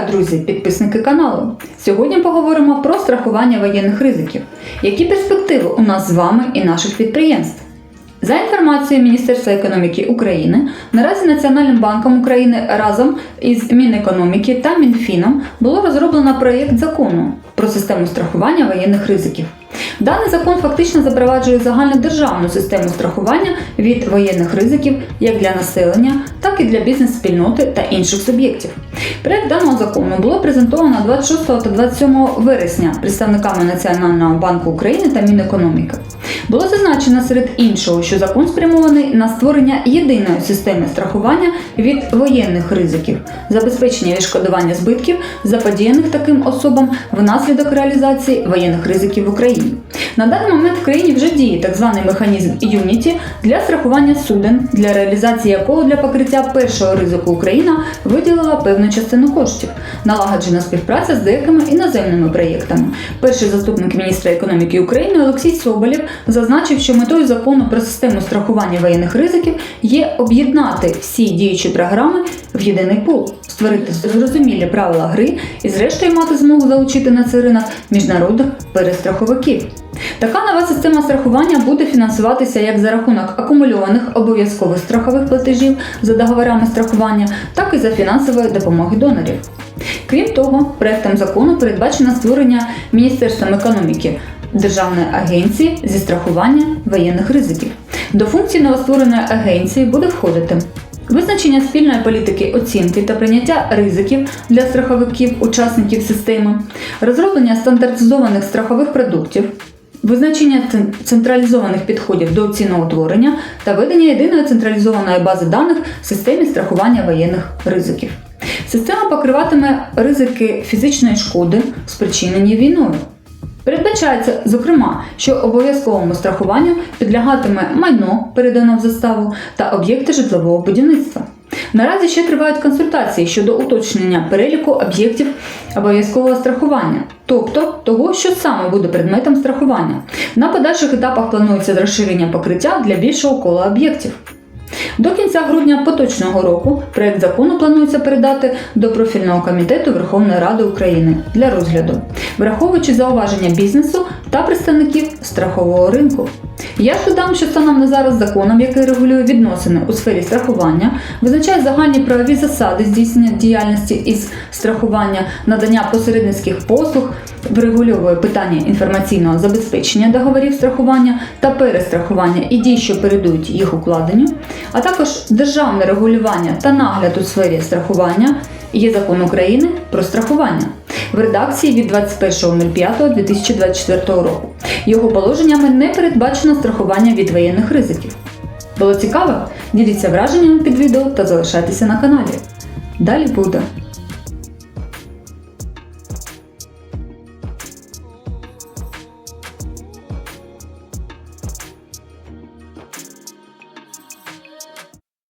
друзі, підписники каналу. Сьогодні поговоримо про страхування воєнних ризиків. Які перспективи у нас з вами і наших підприємств? За інформацією Міністерства економіки України, наразі Національним банком України разом із Мінекономіки та Мінфіном було розроблено проєкт закону про систему страхування воєнних ризиків. Даний закон фактично запроваджує загальнодержавну систему страхування від воєнних ризиків як для населення, так і для бізнес-спільноти та інших суб'єктів. Проект даного закону було презентовано 26 та 27 вересня представниками Національного банку України та Мінекономіки. Було зазначено серед іншого, що закон спрямований на створення єдиної системи страхування від воєнних ризиків, забезпечення відшкодування збитків, заподіяних таким особам внаслідок реалізації воєнних ризиків в Україні. На даний момент в країні вже діє так званий механізм Юніті для страхування суден, для реалізації якого для покриття першого ризику Україна виділила певну частину коштів, налагоджена співпраця з деякими іноземними проєктами. Перший заступник міністра економіки України Олексій Соболєв зазначив, що метою закону про систему страхування воєнних ризиків є об'єднати всі діючі програми в єдиний пул, створити зрозумілі правила гри і, зрештою, мати змогу залучити на цей ринок міжнародних перестраховиків. Така нова система страхування буде фінансуватися як за рахунок акумульованих обов'язкових страхових платежів за договорами страхування, так і за фінансової допомоги донорів. Крім того, проектом закону передбачено створення Міністерством економіки Державної агенції зі страхування воєнних ризиків. До функції новоствореної агенції буде входити визначення спільної політики оцінки та прийняття ризиків для страховиків, учасників системи, розроблення стандартизованих страхових продуктів. Визначення централізованих підходів до ціноутворення та ведення єдиної централізованої бази даних в системі страхування воєнних ризиків. Система покриватиме ризики фізичної шкоди, спричинені війною. Передбачається, зокрема, що обов'язковому страхуванню підлягатиме майно, передане в заставу, та об'єкти житлового будівництва. Наразі ще тривають консультації щодо уточнення переліку об'єктів обов'язкового страхування, тобто того, що саме буде предметом страхування. На подальших етапах планується розширення покриття для більшого кола об'єктів. До кінця грудня поточного року проект закону планується передати до профільного комітету Верховної Ради України для розгляду, враховуючи зауваження бізнесу та представників страхового ринку. Я ж додам, що станом на зараз законом, який регулює відносини у сфері страхування, визначає загальні правові засади здійснення діяльності із страхування, надання посередницьких послуг, врегульовує питання інформаційного забезпечення договорів страхування та перестрахування і дій, що передують їх укладенню, а також державне регулювання та нагляд у сфері страхування є закон України про страхування в редакції від 21.05.2024 року. Його положеннями не передбачено страхування від воєнних ризиків. Було цікаво? Діліться враженнями під відео та залишайтеся на каналі. Далі буде.